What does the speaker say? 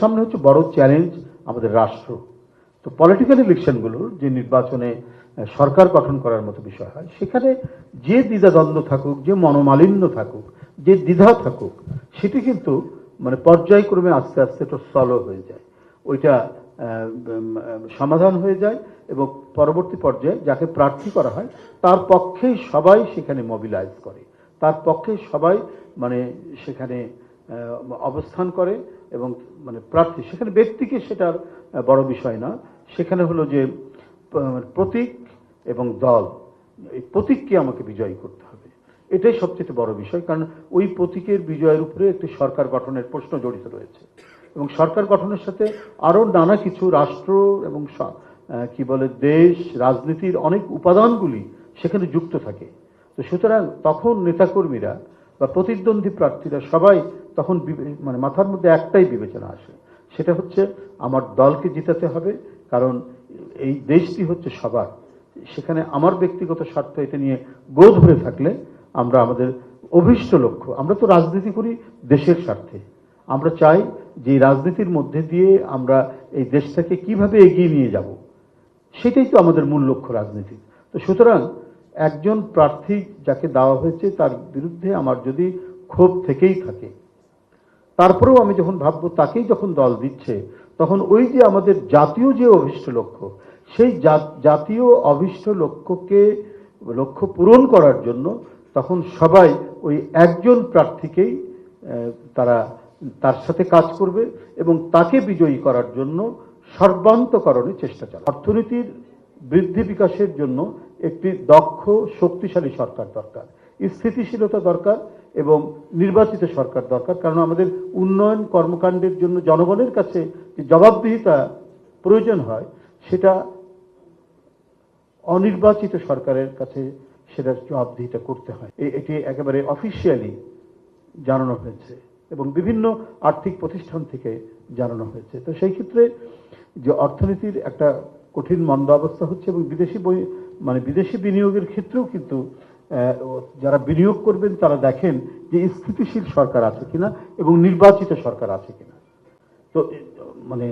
সামনে হচ্ছে বড় চ্যালেঞ্জ আমাদের রাষ্ট্র। তো পলিটিক্যাল ইলেকশনগুলো যে নির্বাচনে সরকার গঠন করার মতো বিষয় হয়, সেখানে যে দ্বিধাদ্বন্দ্ব থাকুক, যে মনোমালিন্য থাকুক, যে দ্বিধা থাকুক, সেটি কিন্তু মানে পর্যায়ক্রমে আস্তে আস্তে একটু সলভ হয়ে যায়। ওইটা সমাধান হয়ে যায় এবং পরবর্তী পর্যায়ে যাকে প্রার্থী করা হয়, তার পক্ষেই সবাই সেখানে মবিলাইজ করে। তার পক্ষে সবাই মানে সেখানে অবস্থান করে এবং মানে প্রার্থী। সেখানে ব্যক্তিকে সেটার বড় বিষয় না। সেখানে হলো যে প্রতীক এবং দল। এই প্রতীককে আমাকে বিজয়ী করতে হবে। এটাই সবচেয়ে বড় বিষয়। কারণ ওই প্রতীকের বিজয়ের উপরে একটি সরকার গঠনের প্রশ্ন জড়িত রয়েছে। এবং সরকার গঠনের সাথে আরও নানা কিছু রাষ্ট্র এবং কি বলে, দেশ, রাজনীতির অনেক উপাদানগুলি সেখানে যুক্ত থাকে। তো সুতরাং তখন নেতাকর্মীরা বা প্রতিদ্বন্দ্বী প্রার্থীরা সবাই তখন মানে মাথার মধ্যে একটাই বিবেচনা আসে। সেটা হচ্ছে আমার দলকে জিতাতে হবে, কারণ এই দেশটি হচ্ছে সবার। সেখানে আমার ব্যক্তিগত স্বার্থ এটা নিয়ে বোধ হয়ে থাকলে আমরা আমাদের অভিষ্ট লক্ষ্য, আমরা তো রাজনীতি করি দেশের স্বার্থে। আমরা চাই যে রাজনীতির মধ্যে দিয়ে আমরা এই দেশটাকে কীভাবে এগিয়ে নিয়ে যাব, সেটাই তো আমাদের মূল লক্ষ্য রাজনীতি। তো সুতরাং একজন প্রার্থী যাকে দেওয়া হয়েছে তার বিরুদ্ধে আমার যদি ক্ষোভ থেকেই থাকে তারপরেও আমি যখন ভাববো তাকেই যখন দল দিচ্ছে, তখন ওই যে আমাদের জাতীয় যে অভিষ্ট লক্ষ্য, সেই জাতীয় অভিষ্ট লক্ষ্যকে, লক্ষ্য পূরণ করার জন্য তখন সবাই ওই একজন প্রার্থীকেই তারা তার সাথে কাজ করবে এবং তাকে বিজয়ী করার জন্য সর্বান্তকরণে চেষ্টা চালাবে। অর্থনীতির বৃদ্ধি বিকাশের জন্য একটি দক্ষ, শক্তিশালী সরকার দরকার। স্থিতিশীলতা দরকার এবং নির্বাচিত সরকার দরকার, কারণ আমাদের উন্নয়ন কর্মকাণ্ডের জন্য জনগণের কাছে যে জবাবদিহিতা প্রয়োজন হয়, সেটা অনির্বাচিত সরকারের কাছে সেটার জবাবদিহিতা করতে হয়। এটি একেবারে অফিসিয়ালি জানানো হয়েছে এবং বিভিন্ন আর্থিক প্রতিষ্ঠান থেকে জানানো হয়েছে। তো সেই ক্ষেত্রে যে অর্থনীতির একটা কঠিন মন্দা অবস্থা হচ্ছে এবং বিদেশি বই মানে বিদেশি বিনিয়োগের ক্ষেত্রেও কিন্তু যারা বিনিয়োগ করবেন, তারা দেখেন যে স্থিতিশীল সরকার আছে কিনা এবং নির্বাচিত সরকার আছে কিনা। তো মানে